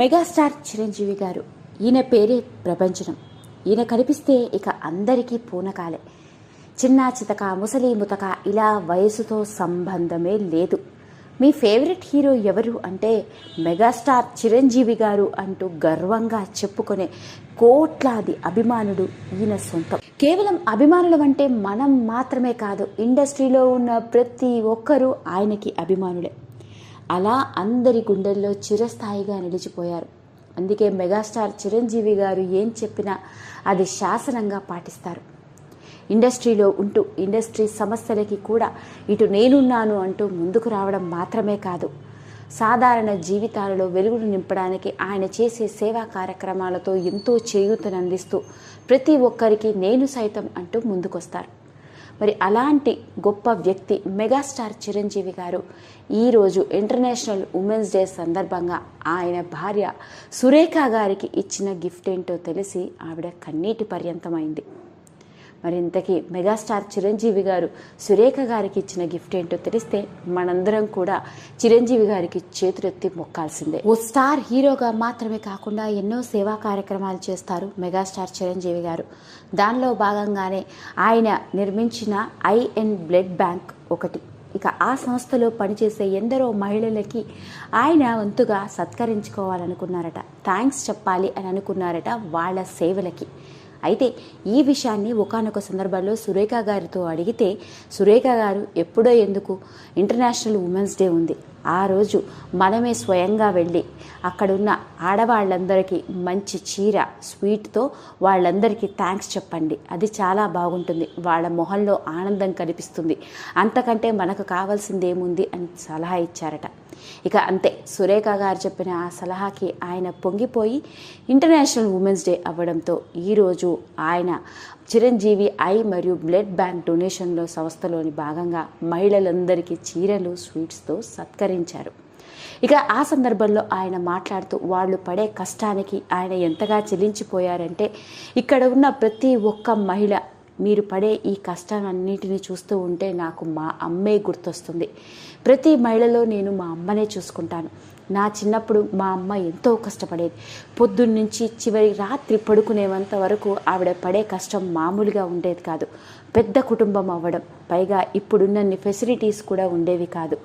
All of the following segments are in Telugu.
మెగాస్టార్ చిరంజీవి గారు. ఈయన పేరే ప్రపంచనం ఈయన కనిపిస్తే ఇక అందరికీ పూనకాలే. చిన్న చితక ముసలి ముతక ఇలా వయసుతో సంబంధమే లేదు. మీ ఫేవరెట్ హీరో ఎవరు అంటే మెగాస్టార్ చిరంజీవి గారు అంటూ గర్వంగా చెప్పుకునే కోట్లాది అభిమానుడు ఈయన సొంతం. కేవలం అభిమానులు అంటే మనం మాత్రమే కాదు ఇండస్ట్రీలో ఉన్న ప్రతి ఒక్కరూ ఆయనకి అభిమానులే. అలా అందరి గుండెల్లో చిరస్థాయిగా నిలిచిపోయారు. అందుకే మెగాస్టార్ చిరంజీవి గారు ఏం చెప్పినా అది శాసనంగా పాటిస్తారు. ఇండస్ట్రీలో ఉంటూ ఇండస్ట్రీ సమస్యలకి కూడా ఇటు నేనున్నాను అంటూ ముందుకు రావడం మాత్రమే కాదు. సాధారణ జీవితాలలో వెలుగును నింపడానికి ఆయన చేసే సేవా కార్యక్రమాలతో ఎంతో చేయూతనందిస్తూ ప్రతి ఒక్కరికి నేను సైతం అంటూ ముందుకొస్తారు. మరి అలాంటి గొప్ప వ్యక్తి మెగాస్టార్ చిరంజీవి గారు ఈరోజు ఇంటర్నేషనల్ ఉమెన్స్ డే సందర్భంగా ఆయన భార్య సురేఖ గారికి ఇచ్చిన గిఫ్ట్ ఏంటో తెలిసి ఆవిడ కన్నీటి పర్యంతమైంది. మరి ఇంతకీ మెగాస్టార్ చిరంజీవి గారు సురేఖ గారికి ఇచ్చిన గిఫ్ట్ ఏంటో తెలిస్తే మనందరం కూడా చిరంజీవి గారికి చేతులెత్తి మొక్కాల్సిందే. ఓ స్టార్ హీరోగా మాత్రమే కాకుండా ఎన్నో సేవా కార్యక్రమాలు చేస్తారు మెగాస్టార్ చిరంజీవి గారు. దానిలో భాగంగానే ఆయన నిర్మించిన ఐఎన్ బ్లడ్ బ్యాంక్ ఒకటి. ఇక ఆ సంస్థలో పనిచేసే ఎందరో మహిళలకి ఆయన వంతుగా సత్కరించుకోవాలనుకున్నారట. థ్యాంక్స్ చెప్పాలి అని అనుకున్నారట వాళ్ళ సేవలకి. అయితే ఈ విషయాన్ని ఒకనొక సందర్భంలో సురేఖ గారితో అడిగితే సురేఖ గారు ఎప్పుడో ఎందుకు? ఇంటర్నేషనల్ ఉమెన్స్ డే ఉంది. ఆ రోజు మనమే స్వయంగా వెళ్ళి అక్కడున్న ఆడవాళ్ళందరికీ మంచి చీర స్వీట్తో వాళ్ళందరికీ థ్యాంక్స్ చెప్పండి. అది చాలా బాగుంటుంది. వాళ్ళ మొహంలో ఆనందం కనిపిస్తుంది. అంతకంటే మనకు కావాల్సింది ఏముంది అని సలహా ఇచ్చారట. ఇక అంతే. సురేఖ గారు చెప్పిన ఆ సలహాకి ఆయన పొంగిపోయి ఇంటర్నేషనల్ ఉమెన్స్ డే అవ్వడంతో ఈరోజు ఆయన చిరంజీవి ఐ మరియు బ్లడ్ బ్యాంక్ డొనేషన్లో సంస్థలోని భాగంగా మహిళలందరికీ చీరలు స్వీట్స్తో సత్కరించారు. ఇక ఆ సందర్భంలో ఆయన మాట్లాడుతూ వాళ్ళు పడే కష్టానికి ఆయన ఎంతగా చెల్లించిపోయారంటే ఇక్కడ ఉన్న ప్రతి ఒక్క మహిళ మీరు పడే ఈ కష్టాలన్నిటిని చూస్తూ ఉంటే నాకు మా అమ్మే గుర్తొస్తుంది. ప్రతి మహిళలో నేను మా అమ్మనే చూసుకుంటాను. నా చిన్నప్పుడు మా అమ్మ ఎంతో కష్టపడేది. పొద్దున్నుంచి చివరి రాత్రి పడుకునేంత వరకు ఆవిడ పడే కష్టం మామూలుగా ఉండేది కాదు. పెద్ద కుటుంబం అవ్వడం పైగా ఇప్పుడున్నన్ని ఫెసిలిటీస్ కూడా ఉండేవి కాదు.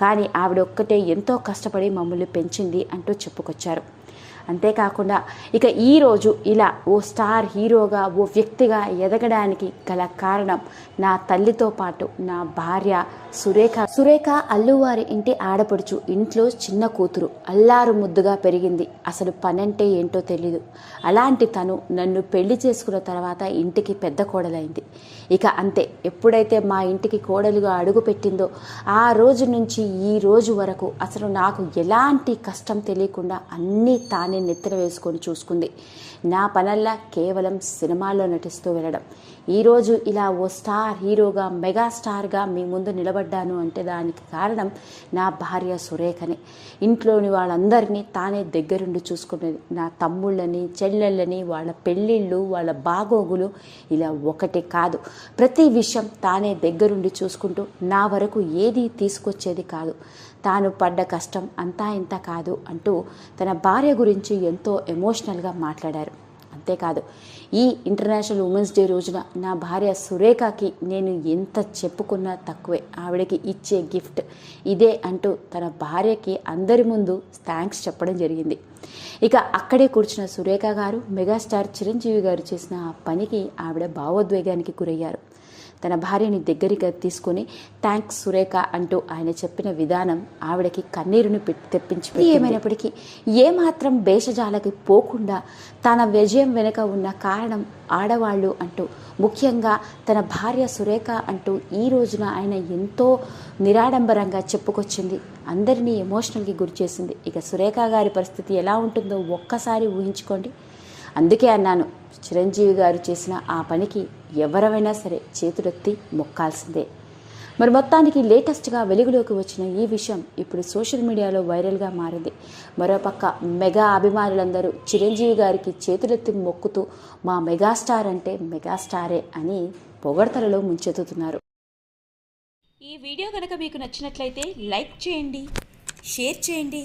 కానీ ఆవిడ ఒక్కటే ఎంతో కష్టపడి మమ్మల్ని పెంచింది అంటూ చెప్పుకొచ్చారు. అంతేకాకుండా ఇక ఈరోజు ఇలా ఓ స్టార్ హీరోగా ఓ వ్యక్తిగా ఎదగడానికి గల కారణం నా తల్లితో పాటు నా భార్య సురేఖ. సురేఖ అల్లువారి ఇంటి ఆడపడుచు ఇంట్లో చిన్న కూతురు. అల్లారు ముద్దుగా పెరిగింది. అసలు పనంటే ఏంటో తెలీదు. అలాంటి తను నన్ను పెళ్ళి చేసుకున్న తర్వాత ఇంటికి పెద్ద కోడలైంది. ఇక అంతే. ఎప్పుడైతే మా ఇంటికి కోడలుగా అడుగు పెట్టిందో ఆ రోజు నుంచి ఈ రోజు వరకు అసలు నాకు ఎలాంటి కష్టం తెలియకుండా అన్నీ తానే నెత్తిన వేసుకొని చూసుకుంది. నా పనల్లా కేవలం సినిమాల్లో నటిస్తూ వెళ్ళడం. ఈరోజు ఇలా ఓ స్టార్ హీరోగా మెగాస్టార్గా మీ ముందు నిలబడ్డాను అంటే దానికి కారణం నా భార్య సురేఖని. ఇంట్లోని వాళ్ళందరినీ తానే దగ్గరుండి చూసుకునేది. నా తమ్ముళ్ళని చెల్లెళ్ళని వాళ్ళ పెళ్ళిళ్ళు వాళ్ళ బాగోగులు ఇలా ఒకటి కాదు. ప్రతి విషయం తానే దగ్గరుండి చూసుకుంటూ నా వరకు ఏది తీసుకొచ్చేది కాదు. తాను పడ్డ కష్టం అంతా ఇంత కాదు అంటూ తన భార్య గురించి ఎంతో ఎమోషనల్గా మాట్లాడారు. అంతేకాదు ఈ ఇంటర్నేషనల్ ఉమెన్స్ డే రోజున నా భార్య సురేఖకి నేను ఎంత చెప్పుకున్నా తక్కువే. ఆవిడకి ఇచ్చే గిఫ్ట్ ఇదే అంటూ తన భార్యకి అందరి ముందు థ్యాంక్స్ చెప్పడం జరిగింది. ఇక అక్కడే కూర్చున్న సురేఖ గారు మెగాస్టార్ చిరంజీవి గారు చేసిన ఆ పనికి ఆవిడ భావోద్వేగానికి గురయ్యారు. తన భార్యని దగ్గరికి తీసుకుని థ్యాంక్స్ సురేఖ అంటూ ఆయన చెప్పిన విధానం ఆవిడకి కన్నీరుని పెట్టి తెప్పించి ఏమైనప్పటికీ ఏమాత్రం భేషజాలకి పోకుండా తన విజయం వెనుక ఉన్న కారణం ఆడవాళ్ళు అంటూ ముఖ్యంగా తన భార్య సురేఖ అంటూ ఈ రోజున ఆయన ఎంతో నిరాడంబరంగా చెప్పుకొచ్చింది. అందరినీ ఎమోషనల్కి గురి చేసింది ఇక సురేఖ గారి పరిస్థితి ఎలా ఉంటుందో ఒక్కసారి ఊహించుకోండి. అందుకే అన్నాను చిరంజీవి గారు చేసిన ఆ పనికి ఎవరైనా సరే చేతులెత్తి మొక్కాల్సిందే. మరి మొత్తానికి లేటెస్ట్గా వెలుగులోకి వచ్చిన ఈ విషయం ఇప్పుడు సోషల్ మీడియాలో వైరల్గా మారింది. మరోపక్క మెగా అభిమానులందరూ చిరంజీవి గారికి చేతులెత్తి మొక్కుతూ మా మెగాస్టార్ అంటే మెగాస్టారే అని పొగడతలలో ముంచెత్తుతున్నారు. ఈ వీడియో కనుక మీకు నచ్చినట్లయితే లైక్ చేయండి షేర్ చేయండి.